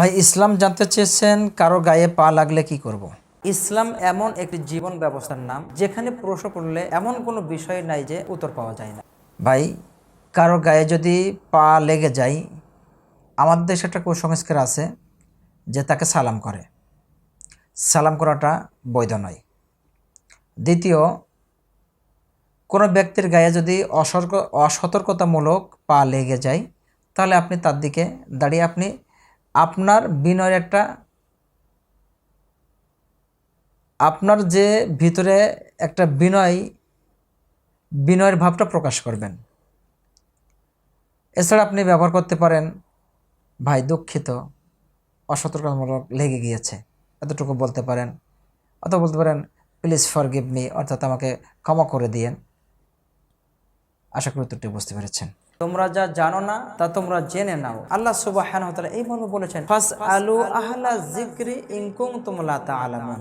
ভাই ইসলাম জানতে চেয়েছেন কারও গায়ে পা লাগলে কি করব। ইসলাম এমন একটি জীবন ব্যবস্থার নাম যেখানে প্রশ্ন করলে এমন কোনো বিষয় নাই যে উত্তর পাওয়া যায় না। ভাই কারও গায়ে যদি পা লেগে যায় আমাদের দেশে একটা কুসংস্কার আছে যে তাকে সালাম করে। সালাম করাটা বৈধ নয়। দ্বিতীয় কোনো ব্যক্তির গায়ে যদি অসর্ক অসতর্কতামূলক পা লেগে যায় তাহলে আপনি তার দিকে দাঁড়িয়ে আপনি আপনার বিনয়ের একটা আপনার যে ভিতরে একটা বিনয়, বিনয়ের ভাবটা প্রকাশ করবেন। এছাড়া আপনি ব্যবহার করতে পারেন, ভাই, দুঃখিত, অসতর্কতামূলক লেগে গিয়েছে, এতটুকু বলতে পারেন। অথবা বলতে পারেন, প্লিজ ফর গিভ মি, অর্থাৎ আমাকে ক্ষমা করে দিয়েন। আশা করি উত্তরটি বুঝতে পেরেছেন। তোমরা যা জানো না, তা তোমরা জেনে নাও। আল্লাহ সুবাহ এই মর্মে বলেছেন তোমলা তা